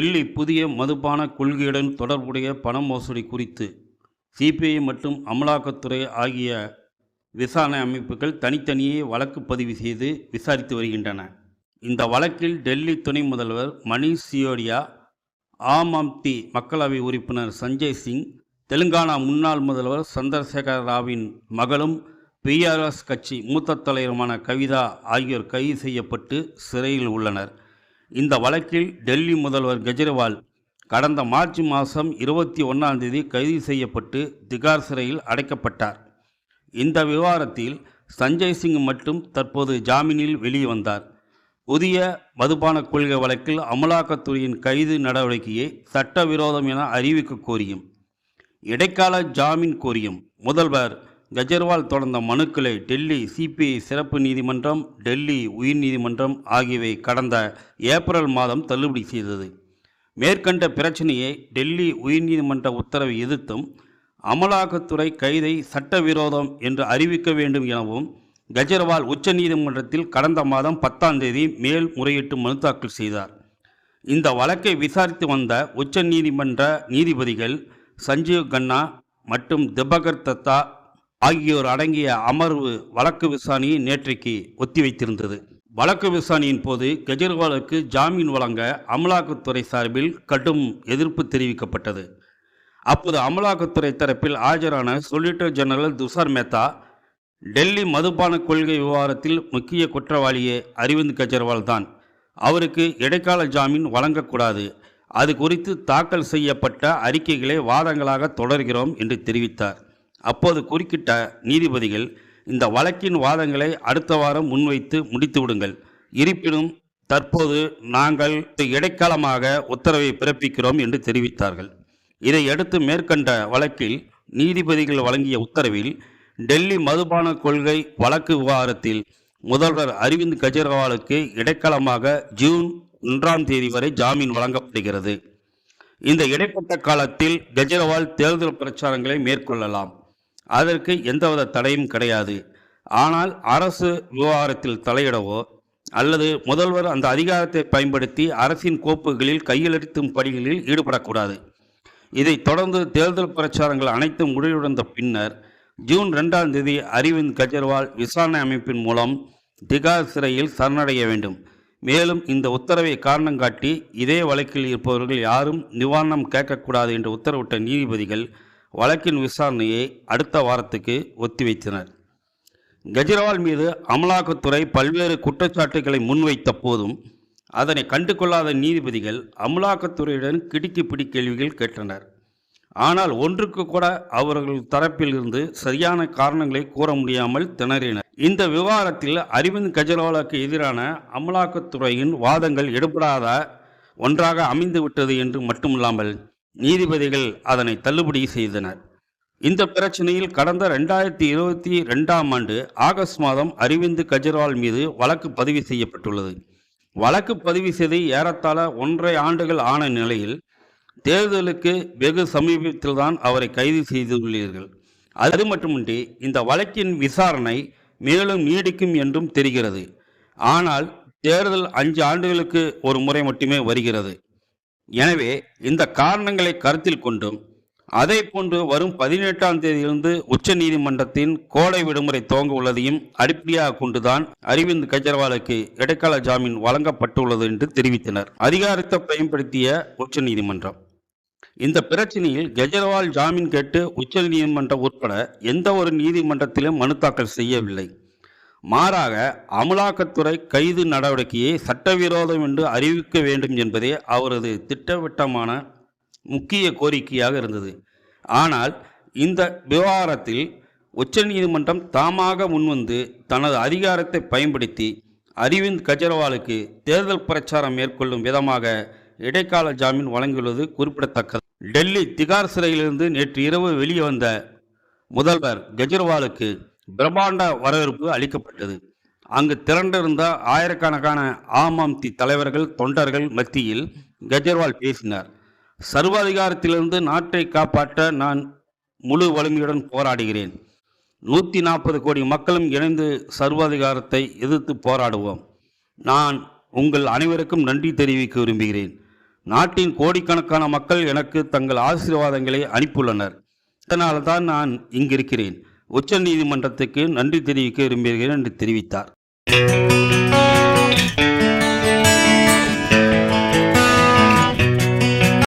டெல்லி புதிய மதுபான கொள்கையுடன் தொடர்புடைய பண மோசடி குறித்து சிபிஐ மற்றும் அமலாக்கத்துறை ஆகிய விசாரணை அமைப்புகள் தனித்தனியே வழக்கு பதிவு செய்து விசாரித்து வருகின்றன. இந்த வழக்கில் டெல்லி துணை முதல்வர் மணீஷ் சியோடியா ஆம் ஆம்தி மக்களவை உறுப்பினர் சஞ்சய் சிங் தெலுங்கானா முன்னாள் முதல்வர் சந்திரசேகர ராவின் மகளும் பிஆர்எஸ் கட்சி மூத்த தலைவருமான கவிதா ஆகியோர் கைது செய்யப்பட்டு சிறையில் உள்ளனர். இந்த வழக்கில் டெல்லி முதல்வர் கெஜ்ரிவால் கடந்த மார்ச் மாதம் இருபத்தி ஒன்றாம் தேதி கைது செய்யப்பட்டு திகார் சிறையில் அடைக்கப்பட்டார். இந்த விவகாரத்தில் சஞ்சய் சிங் மட்டும் தற்போது ஜாமீனில் வெளியே வந்தார். புதிய மதுபான கொள்கை வழக்கில் அமலாக்கத்துறையின் கைது நடவடிக்கையை சட்டவிரோதம் என அறிவிக்க கோரியும். இடைக்கால ஜாமீன் கோரியும். முதல்வர் கஜர்வால் தொடர்ந்த மனுக்களை டெல்லி சிபிஐ சிறப்பு நீதிமன்றம் டெல்லி உயர்நீதிமன்றம் ஆகியவை கடந்த ஏப்ரல் மாதம் தள்ளுபடி செய்தது. மேற்கண்ட பிரச்சனையை டெல்லி உயர்நீதிமன்ற உத்தரவை எதிர்த்தும் அமலாக்கத்துறை கைதை சட்டவிரோதம் என்று அறிவிக்க வேண்டும் எனவும் கஜர்வால் உச்சநீதிமன்றத்தில் கடந்த மாதம் பத்தாம் தேதி மேல்முறையீட்டு மனு தாக்கல் செய்தார். இந்த வழக்கை விசாரித்து வந்த உச்சநீதிமன்ற நீதிபதிகள் சஞ்சீவ் கன்னா மற்றும் திபகர் தத்தா ஆகியோர் அடங்கிய அமர்வு வழக்கு விசாரணையை நேற்றைக்கு ஒத்திவைத்திருந்தது. வழக்கு விசாரணையின் போது கெஜ்ரிவாலுக்கு ஜாமீன் வழங்க அமலாக்கத்துறை சார்பில் கடும் எதிர்ப்பு தெரிவிக்கப்பட்டது. அப்போது அமலாக்கத்துறை தரப்பில் ஆஜரான சொலிட்டர் ஜெனரல் துஷார் மேத்தா டெல்லி மதுபான கொள்கை விவகாரத்தில் முக்கிய குற்றவாளியே அரவிந்த் கெஜ்ரிவால் தான். அவருக்கு இடைக்கால ஜாமீன் வழங்கக்கூடாது. அது குறித்து தாக்கல் செய்யப்பட்ட அறிக்கைகளை வாதங்களாக தொடர்கிறோம் என்று தெரிவித்தார். அப்போது குறுக்கிட்ட நீதிபதிகள் இந்த வழக்கின் வாதங்களை அடுத்த வாரம் முன்வைத்து முடித்துவிடுங்கள் இருப்பினும் தற்போது நாங்கள் இடைக்காலமாக உத்தரவை பிறப்பிக்கிறோம் என்று தெரிவித்தார்கள். இதையடுத்து மேற்கண்ட வழக்கில் நீதிபதிகள் வழங்கிய உத்தரவில் டெல்லி மதுபான கொள்கை வழக்கு விவகாரத்தில் முதல்வர் அரவிந்த் கெஜ்ரிவாலுக்கு இடைக்காலமாக ஜூன் ஒன்றாம் தேதி வரை ஜாமீன் வழங்கப்படுகிறது. இந்த இடைப்பட்ட காலத்தில் கெஜ்ரிவால் தேர்தல் பிரச்சாரங்களை மேற்கொள்ளலாம். அதற்கு எந்தவித தடையும் கிடையாது. ஆனால் அரசு விவகாரத்தில் தலையிடவோ அல்லது முதல்வர் அந்த அதிகாரத்தை பயன்படுத்தி அரசின் கோப்புகளில் கையெழுத்தும் பணிகளில் ஈடுபடக்கூடாது. இதைத் தொடர்ந்து தேர்தல் பிரச்சாரங்கள் அனைத்தும் முடிவடைந்த பின்னர் ஜூன் ரெண்டாம் தேதி அரவிந்த் கெஜ்ரிவால் விசாரணை அமைப்பின் மூலம் திகார் சிறையில் சரணடைய வேண்டும். மேலும் இந்த உத்தரவை காரணம் காட்டி இதே வழக்கில் இருப்பவர்கள் யாரும் நிவாரணம் கேட்கக்கூடாது என்று உத்தரவிட்ட நீதிபதிகள் வழக்கின் விசாரணையை அடுத்த வாரத்துக்கு ஒத்திவைத்தனர். கெஜ்ரிவால் மீது அமலாக்கத்துறை பல்வேறு குற்றச்சாட்டுகளை முன்வைத்த போதும் அதனை கண்டு கொள்ளாத நீதிபதிகள் அமலாக்கத்துறையுடன் கிடுக்கி பிடி கேள்விகள் கேட்டனர். ஆனால் ஒன்றுக்கு கூட அவர்கள் தரப்பில் இருந்து சரியான காரணங்களை கூற முடியாமல் திணறினர். இந்த விவகாரத்தில் அரவிந்த் கெஜ்ரிவாலுக்கு எதிரான அமலாக்கத்துறையின் வாதங்கள் எடுபடாத ஒன்றாக அமைந்துவிட்டது என்று மட்டுமில்லாமல் நீதிபதிகள் அதனை தள்ளுபடி செய்தனர். இந்த பிரச்சனையில் கடந்த ரெண்டாயிரத்தி இருபத்தி ரெண்டாம் ஆண்டு ஆகஸ்ட் மாதம் அரவிந்த் கெஜ்ரிவால் மீது வழக்கு பதிவு செய்யப்பட்டுள்ளது. வழக்கு பதிவு செய்து ஏறத்தாழ ஒன்றரை ஆண்டுகள் ஆன நிலையில் தேர்தலுக்கு வெகு சமீபத்தில்தான் அவரை கைது செய்துள்ளீர்கள். அது மட்டுமின்றி இந்த வழக்கின் விசாரணை மேலும் நீடிக்கும் என்றும் தெரிகிறது. ஆனால் தேர்தல் அஞ்சு ஆண்டுகளுக்கு ஒரு முறை மட்டுமே வருகிறது. எனவே இந்த காரணங்களை கருத்தில் கொண்டும் அதே போன்று வரும் பதினெட்டாம் தேதியிலிருந்து உச்ச நீதிமன்றத்தின் கோடை விடுமுறை துவங்க உள்ளதையும் அடிப்படையாக கொண்டுதான் அரவிந்த் கெஜ்ரிவாலுக்கு இடைக்கால ஜாமீன் வழங்கப்பட்டுள்ளது என்று தெரிவித்தனர். அதிகாரத்தை பயன்படுத்திய உச்ச நீதிமன்றம். இந்த பிரச்சனையில் கெஜ்ரிவால் ஜாமீன் கேட்டு உச்ச நீதிமன்றம் உட்பட எந்த ஒரு நீதிமன்றத்திலும் மனு தாக்கல் செய்யவில்லை. மாறாக அமலாக்கத்துறை கைது நடவடிக்கையை சட்டவிரோதம் என்று அறிவிக்க வேண்டும் என்பதே அவரது திட்டவட்டமான முக்கிய கோரிக்கையாக இருந்தது. ஆனால் இந்த விவகாரத்தில் உச்சநீதிமன்றம் தாமாக முன்வந்து தனது அதிகாரத்தை பயன்படுத்தி அரவிந்த் கெஜ்ரிவாலுக்கு தேர்தல் பிரச்சாரம் மேற்கொள்ளும் விதமாக இடைக்கால ஜாமீன் வழங்கியுள்ளது குறிப்பிடத்தக்கது. டெல்லி திகார் சிறையிலிருந்து நேற்று இரவு வெளியே வந்த முதல்வர் கெஜ்ரிவாலுக்கு பிரம்மாண்ட வரவேற்பு அளிக்கப்பட்டது. அங்கு திரண்டிருந்த ஆயிரக்கணக்கான ஆம் தலைவர்கள் தொண்டர்கள் மத்தியில் கெஜ்ரிவால் பேசினார். சர்வாதிகாரத்திலிருந்து நாட்டை காப்பாற்ற நான் முழு வலிமையுடன் போராடுகிறேன். நூற்றி நாற்பது கோடி மக்களும் இணைந்து சர்வாதிகாரத்தை எதிர்த்து போராடுவோம். நான் உங்கள் அனைவருக்கும் நன்றி தெரிவிக்க விரும்புகிறேன். நாட்டின் கோடிக்கணக்கான மக்கள் எனக்கு தங்கள் ஆசீர்வாதங்களை அனுப்பியுள்ளனர். இதனால தான் நான் இங்கு உச்சநீதிமன்றத்துக்கு உச்ச நீதிமன்றத்துக்கு நன்றி தெரிவிக்க விரும்புகிறேன் என்று தெரிவித்தார்.